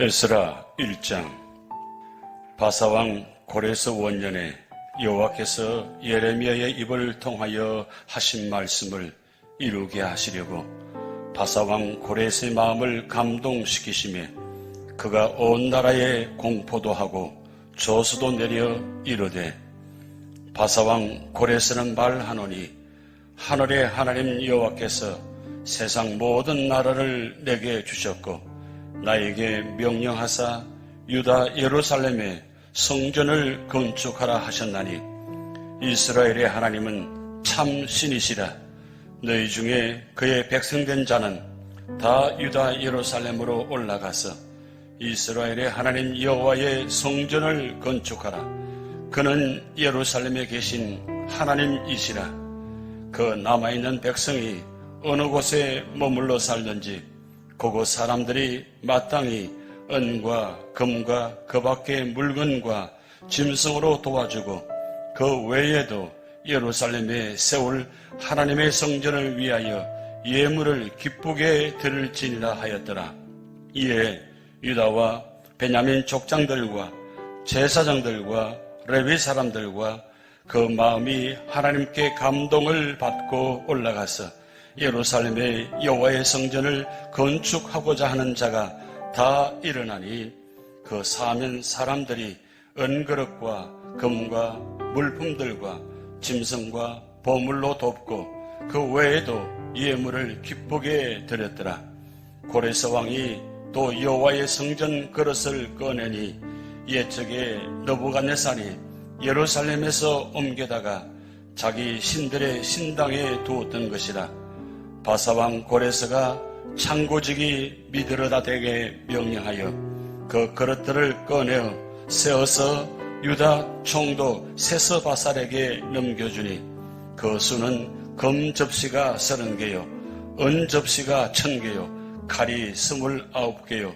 에스라 1장. 바사왕 고레스 원년에 여호와께서 예레미야의 입을 통하여 하신 말씀을 이루게 하시려고 바사왕 고레스의 마음을 감동시키시며 그가 온 나라에 공포도 하고 조수도 내려 이르되 바사왕 고레스는 말하노니 하늘의 하나님 여호와께서 세상 모든 나라를 내게 주셨고 나에게 명령하사 유다 예루살렘에 성전을 건축하라 하셨나니 이스라엘의 하나님은 참 신이시라. 너희 중에 그의 백성된 자는 다 유다 예루살렘으로 올라가서 이스라엘의 하나님 여호와의 성전을 건축하라. 그는 예루살렘에 계신 하나님이시라. 그 남아있는 백성이 어느 곳에 머물러 살든지 그곳 사람들이 마땅히 은과 금과 그 밖의 물건과 짐승으로 도와주고 그 외에도 예루살렘에 세울 하나님의 성전을 위하여 예물을 기쁘게 드릴지니라 하였더라. 이에 유다와 베냐민 족장들과 제사장들과 레위 사람들과 그 마음이 하나님께 감동을 받고 올라가서 예루살렘의 여호와의 성전을 건축하고자 하는 자가 다 일어나니 그 사면 사람들이 은그릇과 금과 물품들과 짐승과 보물로 돕고 그 외에도 예물을 기쁘게 드렸더라. 고레스 왕이 또 여호와의 성전 그릇을 꺼내니 옛적에 너부갓네살이 예루살렘에서 옮겨다가 자기 신들의 신당에 두었던 것이라. 바사왕 고레스가 창고직이 미드르다 되게 명령하여 그 그릇들을 꺼내어 세어서 유다 총독 세서바살에게 넘겨주니 그 수는 금 접시가 서른 개요 은 접시가 천 개요 칼이 스물아홉 개요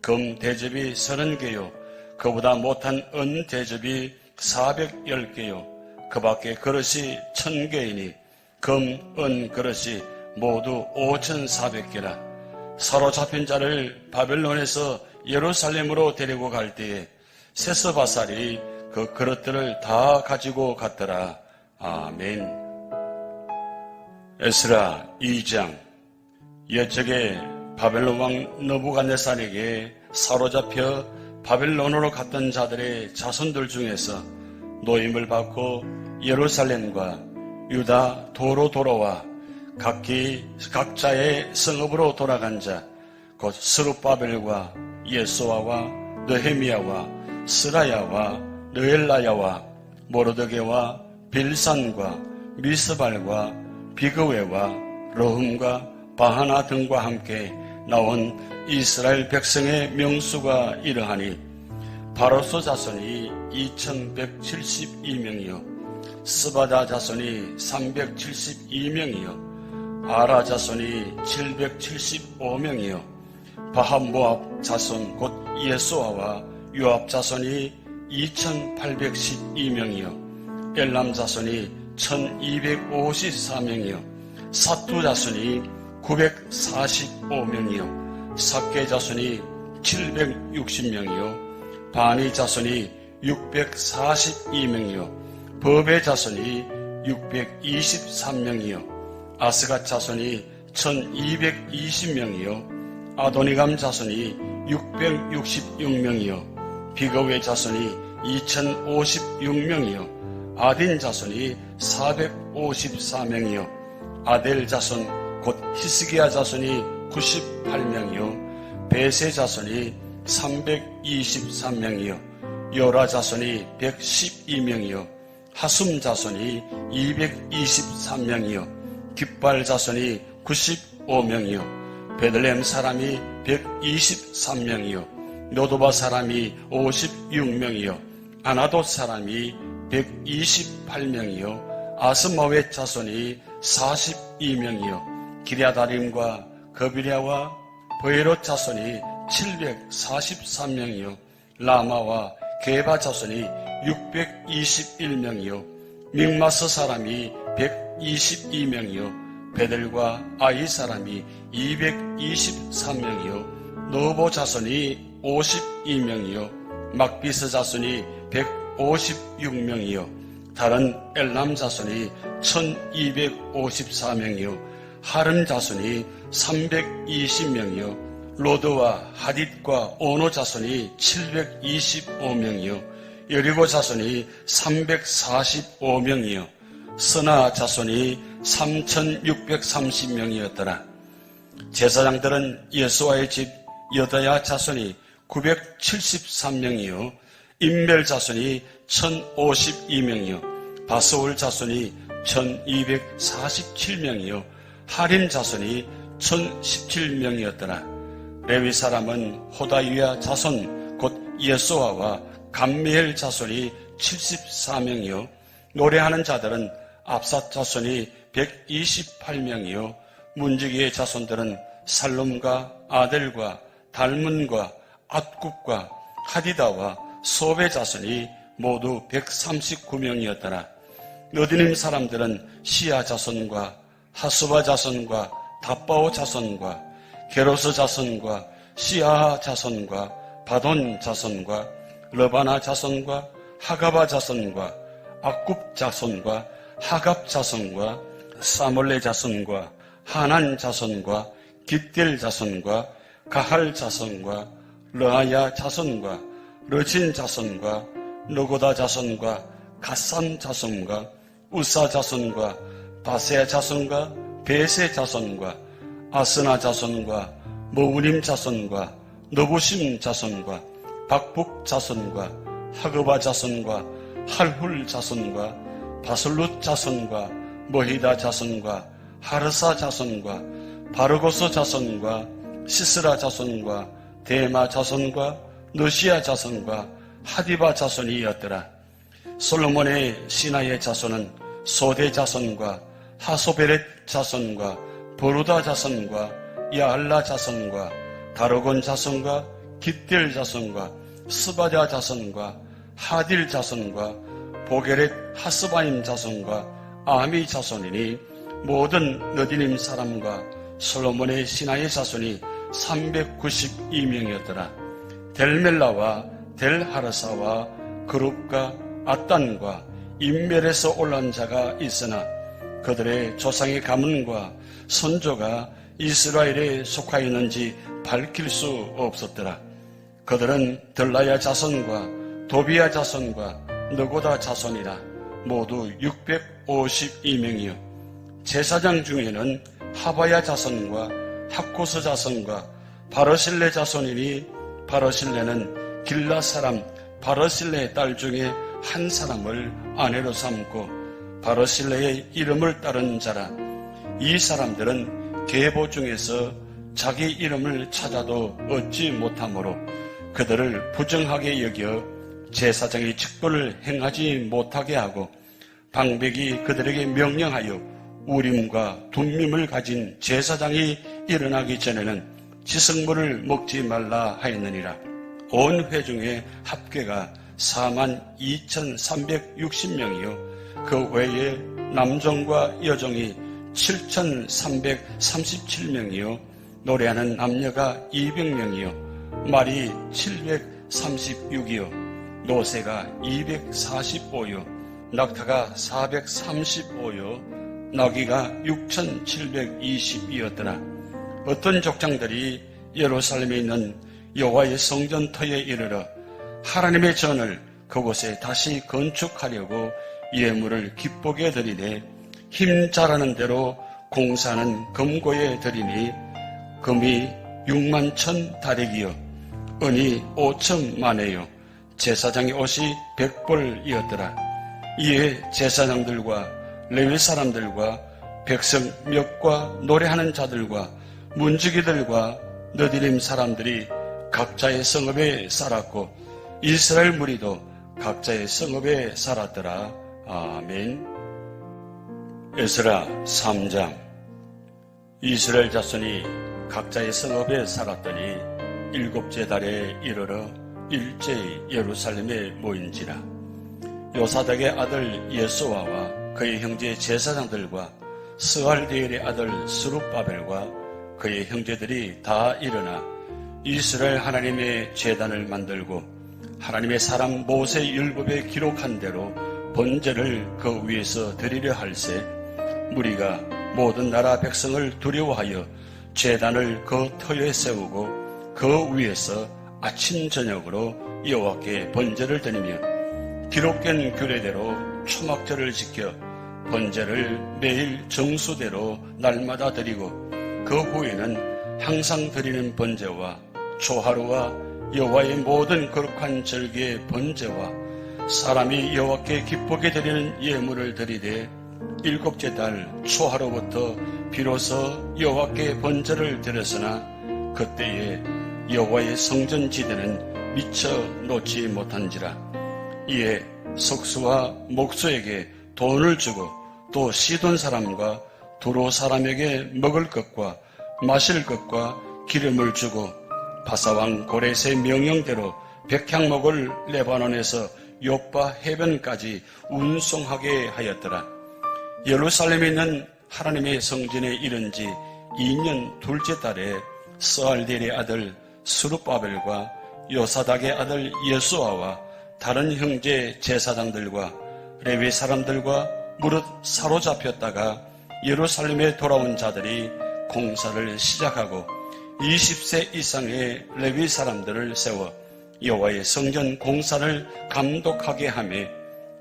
금 대접이 서른 개요 그보다 못한 은 대접이 사백열 개요. 그 밖에 그릇이 천 개이니 금, 은 그릇이 모두 5,400개라. 사로잡힌 자를 바벨론에서 예루살렘으로 데리고 갈 때에 세서바살이 그 그릇들을 다 가지고 갔더라. 아멘. 에스라 2장 옛적에 바벨론 왕 너부갓네살에게 사로잡혀 바벨론으로 갔던 자들의 자손들 중에서 노임을 받고 예루살렘과 유다 도로 돌아와 각기 각자의 성읍으로 돌아간 자, 곧 스룹바벨과 예소아와 느헤미야와 스라야와 느엘라야와 모르드게와 빌산과 미스발과 비그웨와 러흠과 바하나 등과 함께 나온 이스라엘 백성의 명수가 이러하니 바로스 자손이 2172명이요 스바다 자손이 372명이요 아라 자손이 775명이요. 바함모압 자손 곧 예수아와 요압 자손이 2812명이요. 엘람 자손이 1254명이요. 사투 자손이 945명이요. 사케 자손이 760명이요. 바니 자손이 642명이요. 법의 자손이 623명이요 아스가 자손이 1220명이요. 아도니감 자손이 666명이요. 비거웨 자손이 2056명이요. 아딘 자손이 454명이요. 아델 자손 곧 히스기야 자손이 98명이요. 베세 자손이 323명이요. 요라 자손이 112명이요. 하숨 자손이 223명이요 깃발 자손이 95명이요. 베들렘 사람이 123명이요. 노도바 사람이 56명이요. 아나도 사람이 128명이요. 아스마웨 자손이 42명이요. 기랴다림과 거비랴와 보에롯 자손이 743명이요. 라마와 게바 자손이 621명이요. 믹마스 사람이 122명이요. 베델과 아이 사람이 223명이요. 노보 자손이 52명이요. 막비스 자손이 156명이요. 다른 엘람 자손이 1254명이요. 하름 자손이 320명이요. 로드와 하딧과 오노 자손이 725명이요. 여리고 자손이 345명이요 스나 자손이 3630명이었더라. 제사장들은 예수와의 집 여다야 자손이 973명이요. 인멜 자손이 1052명이요. 바스올 자손이 1247명이요. 하림 자손이 1017명이었더라. 레위 사람은 호다유야 자손 곧 예수아와 감미엘 자손이 74명이요. 노래하는 자들은 압사 자손이 128명이요 문지기의 자손들은 살롬과 아델과 달문과 앗굽과 하디다와 소베 자손이 모두 139명이었더라. 너디님 사람들은 시아 자손과 하수바 자손과 다바오 자손과 게로스 자손과 시아하 자손과 바돈 자손과 러바나 자손과 하가바 자손과 악굽 자손과 하갑 자손과 사몰레 자손과 하난 자손과 깃델 자손과 가할 자손과 르아야 자손과 르진 자손과 노고다 자손과 갓산 자손과 우사 자손과 바세 자손과 베세 자손과 아스나 자손과 모우림 자손과 너부심 자손과 박북 자손과 하그바 자손과 할훌 자손과 바솔룻 자손과 모히다 자손과 하르사 자손과 바르고스 자손과 시스라 자손과 데마 자손과 너시아 자손과 하디바 자손이었더라. 솔로몬의 시나의 자손은 소대 자손과 하소베렛 자손과 보루다 자손과 야알라 자손과 다르곤 자손과 깃델 자손과 스바자 자손과 하딜 자손과 보게렛 하스바임 자손과 아미 자손이니 모든 너디님 사람과 솔로몬의 신하의 자손이 392명이었더라. 델멜라와 델하르사와 그룹과 아딴과 인멜에서 올라온 자가 있으나 그들의 조상의 가문과 선조가 이스라엘에 속하였는지 밝힐 수 없었더라. 그들은 들라야 자손과 도비야 자손과 너고다 자손이라 모두 652명이요. 제사장 중에는 하바야 자손과 하코스 자손과 바르실레 자손이니 바르실레는 길라 사람 바르실레의 딸 중에 한 사람을 아내로 삼고 바르실레의 이름을 따른 자라. 이 사람들은 계보 중에서 자기 이름을 찾아도 얻지 못하므로 그들을 부정하게 여겨 제사장의 직분을 행하지 못하게 하고 방백이 그들에게 명령하여 우림과 둠밈을 가진 제사장이 일어나기 전에는 지성물을 먹지 말라 하였느니라. 온 회중의 합계가 4만 2,360명이요. 그 외에 남종과 여종이 7,337명이요. 노래하는 남녀가 200명이요. 말이 736이요. 노새가 245요. 낙타가 435요. 나귀가 6,720이었더라. 어떤 족장들이 예루살렘에 있는 여호와의 성전터에 이르러 하나님의 전을 그곳에 다시 건축하려고 예물을 기쁘게 드리되 힘 잘하는 대로 공사는 금고에 드리니 금이 6만 천 다렉이요 은이 5천 만에요 제사장의 옷이 백벌이었더라 이에 제사장들과 레위 사람들과 백성 몇과 노래하는 자들과 문지기들과 너디림 사람들이 각자의 성읍에 살았고 이스라엘 무리도 각자의 성읍에 살았더라. 아멘. 에스라 3장 이스라엘 자손이 각자의 성읍에 살았더니 일곱째 달에 이르러 일제히 예루살렘에 모인지라. 요사닥의 아들 예수와와 그의 형제 제사장들과 스알디엘의 아들 스룹바벨과 그의 형제들이 다 일어나 이스라엘 하나님의 재단을 만들고 하나님의 사람 모세 율법에 기록한 대로 번제를 그 위에서 드리려 할세 무리가 모든 나라 백성을 두려워하여 재단을 그 터에 세우고 그 위에서 아침 저녁으로 여호와께 번제를 드리며 기록된 규례대로 초막절을 지켜 번제를 매일 정수대로 날마다 드리고 그 후에는 항상 드리는 번제와 초하루와 여호와의 모든 거룩한 절기의 번제와 사람이 여호와께 기쁘게 드리는 예물을 드리되 일곱째 달 초하루부터 비로소 여호와께 번제를 드렸으나 그때에 여호와의 성전 지대는 미처 놓지 못한지라 이에 석수와 목수에게 돈을 주고 또 시돈 사람과 도로 사람에게 먹을 것과 마실 것과 기름을 주고 바사왕 고레스의 명령대로 백향목을 레바논에서 요파 해변까지 운송하게 하였더라. 예루살렘에 있는 하나님의 성전에 이른 지 2년 둘째 달에 스알델의 아들 수르바벨과 요사닥의 아들 예수아와 다른 형제 제사장들과 레위 사람들과 무릇 사로잡혔다가 예루살렘에 돌아온 자들이 공사를 시작하고 20세 이상의 레위 사람들을 세워 여호와의 성전 공사를 감독하게 하며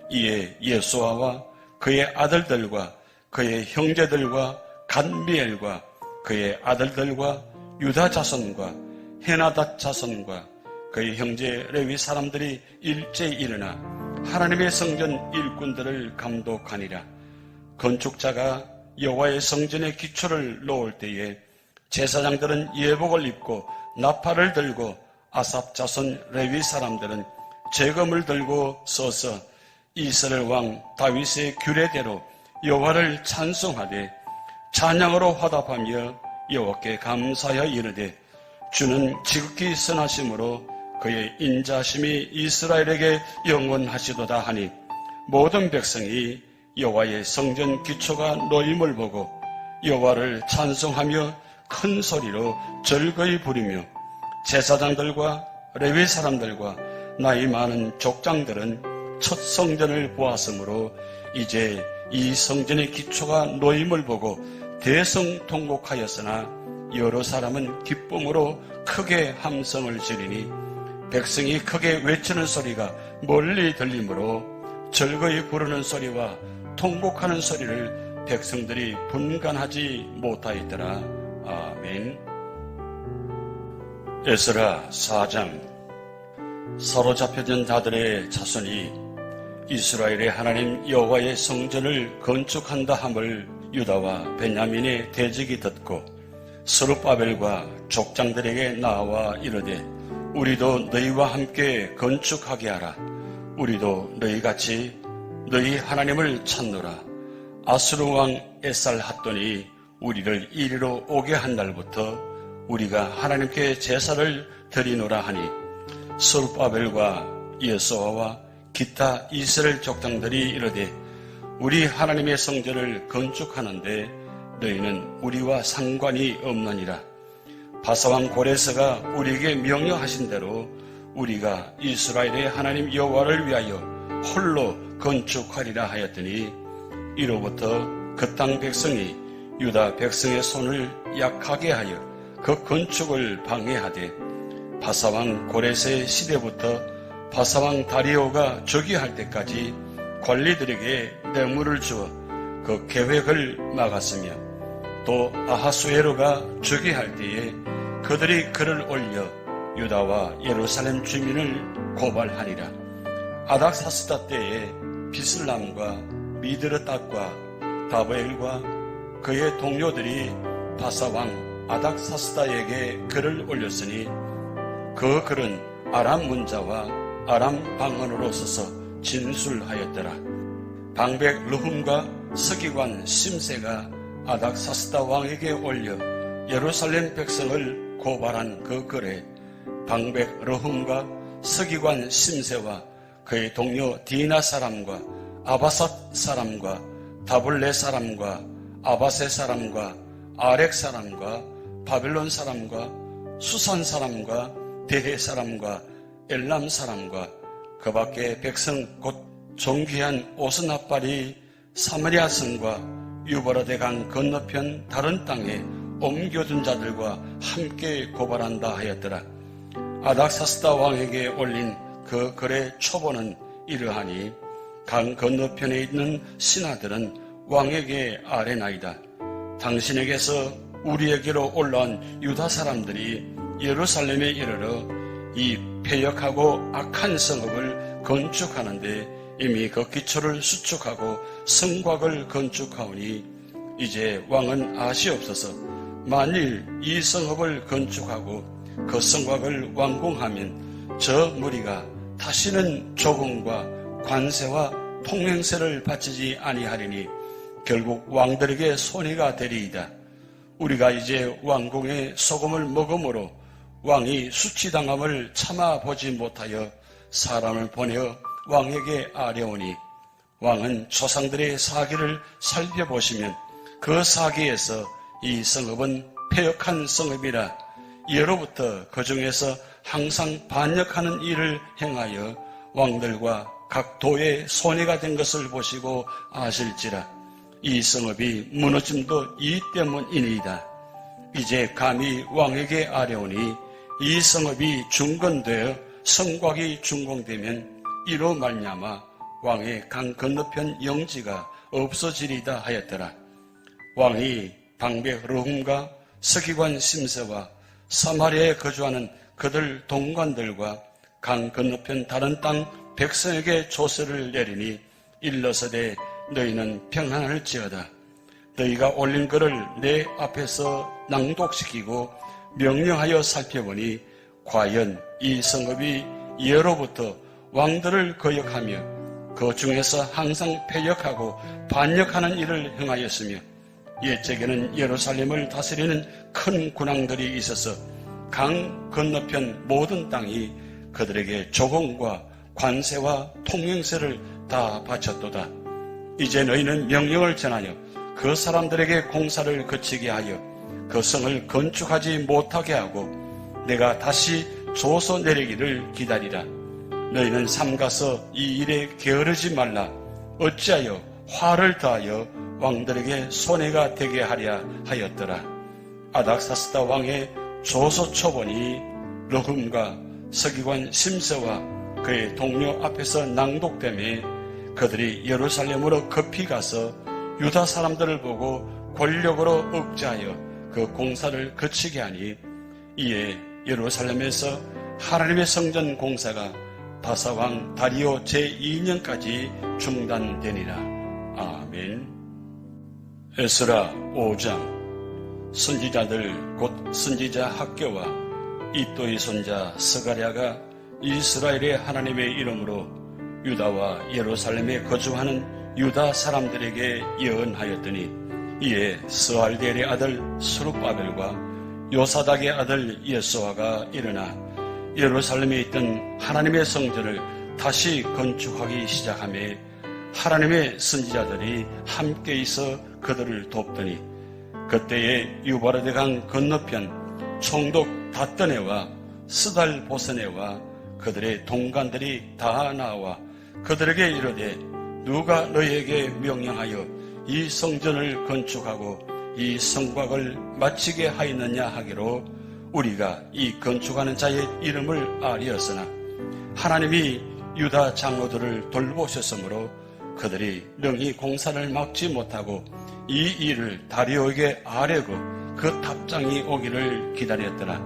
이에 예수아와 그의 아들들과 그의 형제들과 간미엘과 그의 아들들과 유다 자손과 헤나닷 자손과 그의 형제 레위 사람들이 일제히 일어나 하나님의 성전 일꾼들을 감독하니라. 건축자가 여호와의 성전의 기초를 놓을 때에 제사장들은 예복을 입고 나팔을 들고 아삽 자손 레위 사람들은 재검을 들고 서서 이스라엘 왕 다윗의 규례대로 여호와를 찬송하되 찬양으로 화답하며 여호와께 감사하여 이르되 주는 지극히 선하심으로 그의 인자심이 이스라엘에게 영원하시도다 하니 모든 백성이 여호와의 성전 기초가 놓임을 보고 여호와를 찬송하며 큰 소리로 절거이 부리며 제사장들과 레위 사람들과 나이 많은 족장들은 첫 성전을 보았으므로 이제 이 성전의 기초가 놓임을 보고 대성 통곡하였으나 여러 사람은 기쁨으로 크게 함성을 지르니 백성이 크게 외치는 소리가 멀리 들리므로 절거이 부르는 소리와 통곡하는 소리를 백성들이 분간하지 못하였더라. 아멘. 에스라 4장 사로잡혀진 자들의 자손이 이스라엘의 하나님 여호와의 성전을 건축한다 함을 유다와 베냐민의 대적이 듣고 스룹바벨과 족장들에게 나와 이르되 우리도 너희와 함께 건축하게 하라. 우리도 너희같이 너희 하나님을 찾노라. 아수르 왕 에살 핫돈이 우리를 이리로 오게 한 날부터 우리가 하나님께 제사를 드리노라 하니 스룹바벨과 예수아와 기타 이스라엘 족장들이 이르되 우리 하나님의 성전을 건축하는데 너희는 우리와 상관이 없느니라. 바사왕 고레스가 우리에게 명령하신 대로 우리가 이스라엘의 하나님 여호와를 위하여 홀로 건축하리라 하였더니 이로부터 그 땅 백성이 유다 백성의 손을 약하게 하여 그 건축을 방해하되 바사왕 고레스의 시대부터 바사왕 다리오가 즉위할 때까지 관리들에게 뇌물을 주어 그 계획을 막았으며 또 아하수에로가 즉위할 때에 그들이 글을 올려 유다와 예루살렘 주민을 고발하니라. 아닥사스다 때에 비슬람과 미드르딱과 다브엘과 그의 동료들이 바사왕 아닥사스다에게 글을 올렸으니 그 글은 아람 문자와 아람 방언으로 써서 진술하였더라. 방백 르훔과 서기관 심세가 아닥사스다 왕에게 올려 예루살렘 백성을 고발한 그 글에 방백 르훔과 서기관 심세와 그의 동료 디나 사람과 아바삿 사람과 다블레 사람과 아바세 사람과 아렉 사람과 바벨론 사람과 수산 사람과 대해 사람과 엘람 사람과 그 밖에 백성 곧 존귀한 오스나발이 사마리아 성과 유버라데 강 건너편 다른 땅에 옮겨둔 자들과 함께 고발한다 하였더라. 아닥사스다 왕에게 올린 그 글의 초보는 이러하니 강 건너편에 있는 신하들은 왕에게 아뢰나이다. 당신에게서 우리에게로 올라온 유다 사람들이 예루살렘에 이르러 이 폐역하고 악한 성읍을 건축하는데 이미 그 기초를 수축하고 성곽을 건축하오니 이제 왕은 아시옵소서 만일 이 성읍을 건축하고 그 성곽을 완공하면 저 무리가 다시는 조공과 관세와 통행세를 바치지 아니하리니 결국 왕들에게 손해가 되리이다. 우리가 이제 왕궁의 소금을 먹음으로 왕이 수치당함을 참아보지 못하여 사람을 보내어 왕에게 아뢰오니 왕은 조상들의 사기를 살펴보시면 그 사기에서 이 성읍은 폐역한 성읍이라 예로부터 그 중에서 항상 반역하는 일을 행하여 왕들과 각 도의 손해가 된 것을 보시고 아실지라 이 성읍이 무너짐도 이 때문이니이다. 이제 감히 왕에게 아뢰오니 이 성읍이 중건되어 성곽이 준공되면 이로 말미암아 왕의 강 건너편 영지가 없어지리다 하였더라. 왕이 방백 르훔과 서기관 심세와 사마리아에 거주하는 그들 동관들과 강 건너편 다른 땅 백성에게 조서를 내리니 일러서되 너희는 평안할지어다. 너희가 올린 글을 내 앞에서 낭독시키고 명령하여 살펴보니 과연 이 성읍이 예로부터 왕들을 거역하며 그 중에서 항상 폐역하고 반역하는 일을 행하였으며 옛적에는 예루살렘을 다스리는 큰 군왕들이 있어서 강 건너편 모든 땅이 그들에게 조공과 관세와 통행세를 다 바쳤도다. 이제 너희는 명령을 전하여 그 사람들에게 공사를 거치게 하여 그 성을 건축하지 못하게 하고 내가 다시 조서 내리기를 기다리라. 너희는 삼가서 이 일에 게으르지 말라. 어찌하여 화를 더하여 왕들에게 손해가 되게 하랴 하였더라. 아닥사스다 왕의 조서 초본이 르흠과 서기관 심서와 그의 동료 앞에서 낭독됨에 그들이 예루살렘으로 급히 가서 유다 사람들을 보고 권력으로 억제하여 그 공사를 거치게 하니 이에 예루살렘에서 하나님의 성전 공사가 바사왕 다리오 제2년까지 중단되니라. 아멘. 에스라 5장 선지자들 곧 선지자 학교와 이또의 손자 스가랴가 이스라엘의 하나님의 이름으로 유다와 예루살렘에 거주하는 유다 사람들에게 예언하였더니 이에 스알델의 아들 수룹바벨과 요사닥의 아들 예수아가 일어나 예루살렘에 있던 하나님의 성전을 다시 건축하기 시작함에 하나님의 선지자들이 함께 있어 그들을 돕더니 그때에 유바르드 강 건너편 총독 다떠네와 스달 보스네와 그들의 동관들이 다 나와 그들에게 이르되 누가 너희에게 명령하여 이 성전을 건축하고 이 성곽을 마치게 하였느냐 하기로 우리가 이 건축하는 자의 이름을 아리었으나 하나님이 유다 장로들을 돌보셨으므로 그들이 능히 공사를 막지 못하고 이 일을 다리오에게 아뢰고 그 답장이 오기를 기다렸더라.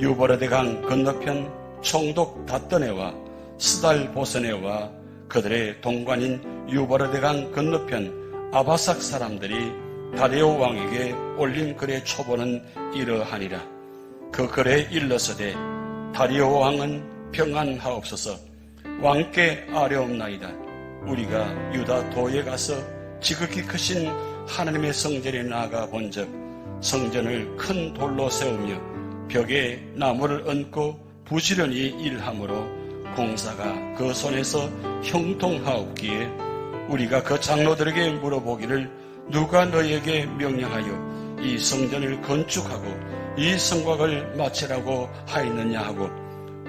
유버르데 강 건너편 총독 다떠네와 스달 보스네와 그들의 동관인 유버르데 강 건너편 아바삭 사람들이 다리오 왕에게 올린 글의 초보는 이러하니라. 그 글에 일러서되 다리오 왕은 평안하옵소서 왕께 아뢰옵나이다. 우리가 유다 도에 가서 지극히 크신 하나님의 성전에 나아가 본즉 성전을 큰 돌로 세우며 벽에 나무를 얹고 부지런히 일하므로 공사가 그 손에서 형통하옵기에 우리가 그 장로들에게 물어보기를 누가 너에게 명령하여 이 성전을 건축하고 이 성곽을 마치라고 하였느냐 하고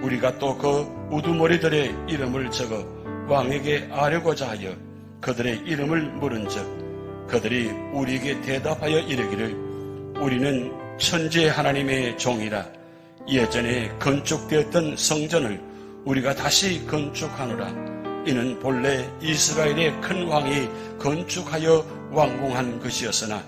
우리가 또 그 우두머리들의 이름을 적어 왕에게 아뢰고자 하여 그들의 이름을 물은즉 그들이 우리에게 대답하여 이르기를 우리는 천재 하나님의 종이라 예전에 건축되었던 성전을 우리가 다시 건축하노라. 이는 본래 이스라엘의 큰 왕이 건축하여 완공한 것이었으나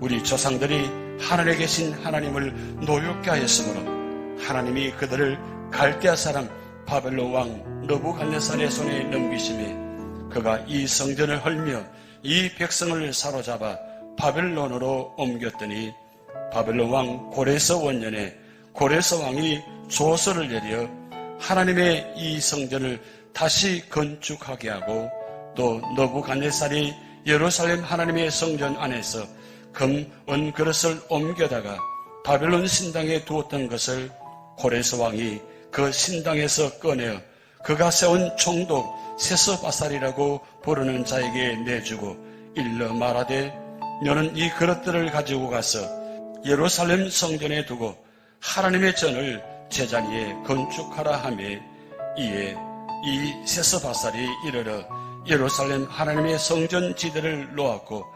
우리 조상들이 하늘에 계신 하나님을 노엽게 하였으므로 하나님이 그들을 갈대아 사람 바벨론 왕 너부갓네살의 손에 넘기심에 그가 이 성전을 헐며 이 백성을 사로잡아 바벨론으로 옮겼더니 바벨론 왕 고레서 원년에 고레서 왕이 조서를 내려 하나님의 이 성전을 다시 건축하게 하고 또 너부갓네살이 예루살렘 하나님의 성전 안에서 금, 은 그릇을 옮겨다가 바벨론 신당에 두었던 것을 고레스 왕이 그 신당에서 꺼내어 그가 세운 총독 세서바살이라고 부르는 자에게 내주고 일러 말하되 너는 이 그릇들을 가지고 가서 예루살렘 성전에 두고 하나님의 전을 제자리에 건축하라 하매 이에 이 세서바살이 이르러 예루살렘 하나님의 성전 지대를 놓았고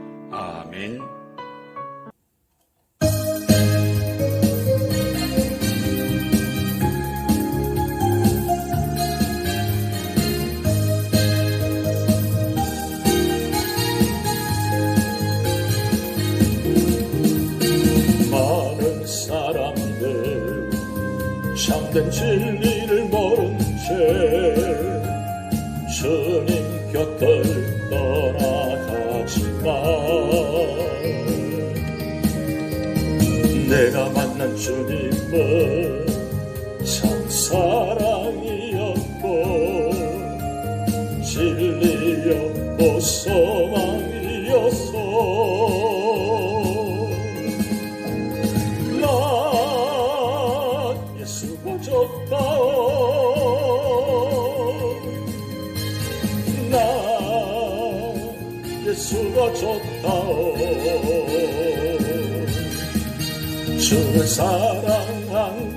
아멘. 사람들 참된 진리를 모른 채 주님 곁을 내가 만난 주님은 참 사랑이었고 진리였고 소망이었어 예수가 좋다오 주를 사랑한다고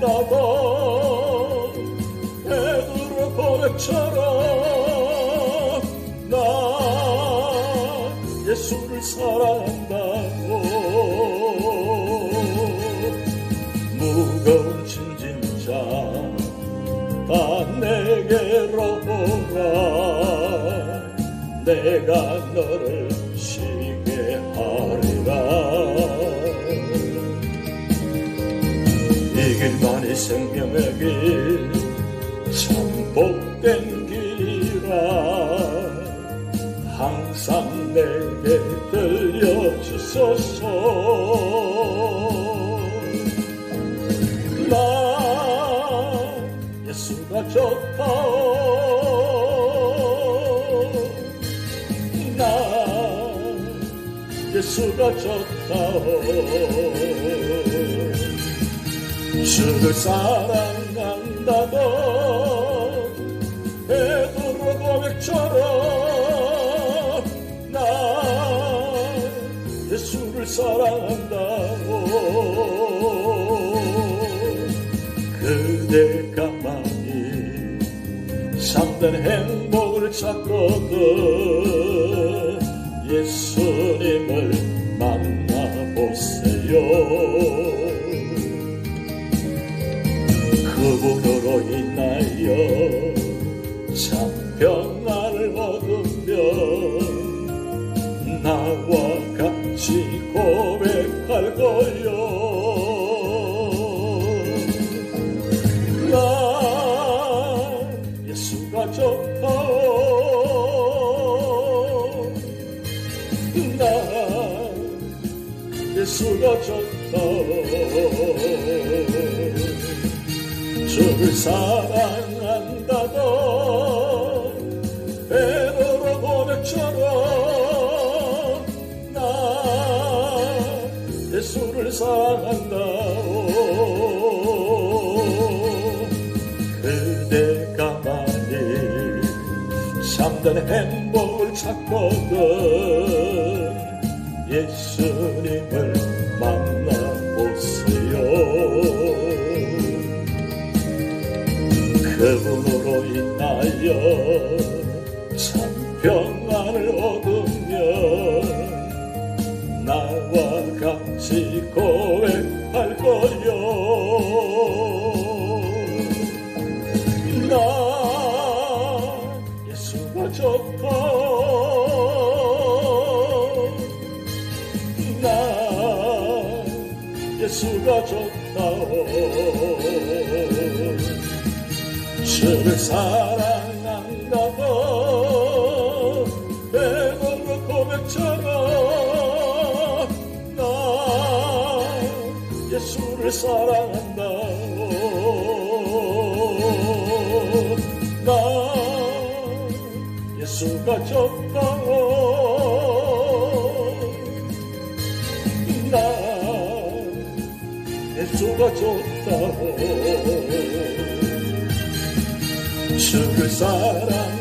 베드로 고백처럼 나 예수를 사랑한다고 무거운 짐진 자다 내게로 오라. 내가 너를 생명의 길 참 복된 길이라. 항상 내게 들려주소서. 나 예수가 좋다오 나 예수가 좋다오 주를 사랑한다고 베드로 고백처럼 나 예수를 사랑한다고 그대 가만히 참된 행복을 찾거든 사랑한다오. 그대가 만일 참된 행복을 찾거든. 예수님을 만나보세요. 그분으로 인하여 주를 사랑한다고 베드로 고백처럼 나 예수를 사랑한다고 나 예수가 좋다고 나 예수가 좋다고 주를 사랑